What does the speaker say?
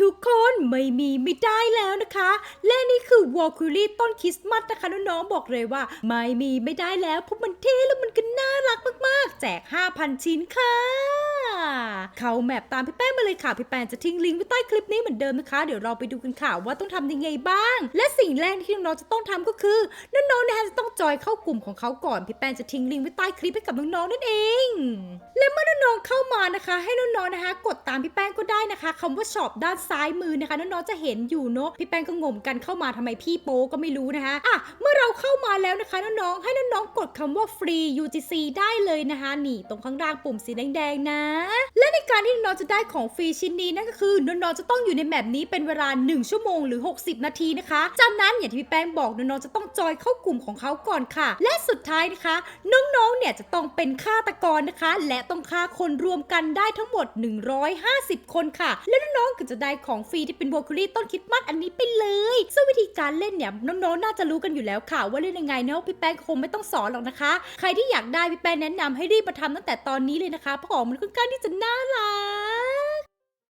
ทุกคนไม่มีไม่ได้แล้วนะคะ และนี่คือวอลคูรี่ต้นคริสต์มาสนะคะน้องๆบอกเลยว่า ไม่มีไม่ได้แล้วเพราะมันเท่แล้วมันก็น่ารักมากๆ แจก 5,000 ชิ้นค่ะ เข้าแมปตามพี่แป้งมาเลยค่ะ พี่แป้งจะทิ้งลิงก์ไว้ใต้คลิปนี้เหมือนเดิมนะคะ เดี๋ยวเราไปดูกันค่ะว่าต้องทำยังไงบ้าง และสิ่งแรกที่น้องๆจะต้องทำก็คือน้องๆนะคะจะต้องจอยเข้ากลุ่มของเขาก่อนพี่แป้งจะทิ้งลิงก์ไว้ใต้คลิปให้กับน้องๆนั่นเอง เมื่อน้องๆเข้ามานะคะ ให้น้องๆนะคะ กดตามพี่แป้งก็ได้นะคะคำว่าช็อปด้านซ้ายมือนะคะน้องๆจะเห็นอยู่เนาะพี่แป้งก็งมกันเข้ามาทำไมพี่โป๊ก็ไม่รู้นะคะอะเมื่อเราเข้ามาแล้วนะคะน้องๆให้น้องๆกดคำว่าฟรี UGC ได้เลยนะคะนี่ตรงข้างล่างปุ่มสีแดงๆนะ และในการที่น้องจะได้ของฟรีชิ้นนี้นั่นก็คือน้องๆจะต้องอยู่ในแมปนี้เป็นเวลา 1 ชั่วโมงหรือ 60 นาทีนะคะจากนั้นอย่างที่พี่แป้งบอกน้องๆจะต้องจอยเข้ากลุ่มของเขาก่อนค่ะ และสุดท้ายนะคะ น้องๆเนี่ยจะต้องเป็นฆาตกรนะคะ และต้องค่าคนรวมกันได้ทั้งหมด 150 คนค่ะ แล้วน้องๆก็จะได้ของฟรีที่เป็นโบคูลี่ต้นคิดมัดอันนี้ไปเลย ซึ่งวิธีการเล่นเนี่ยน้องๆน่าจะรู้กันอยู่แล้วค่ะ ว่าเล่นยังไงเนาะพี่แป้งคงไม่ต้องสอนหรอกนะคะ ใครที่อยากได้พี่แป้งแนะนำให้รีบมาทำตั้งแต่ตอนนี้เลยนะคะเพราะของมันค่อนข้างที่จะน่ารัก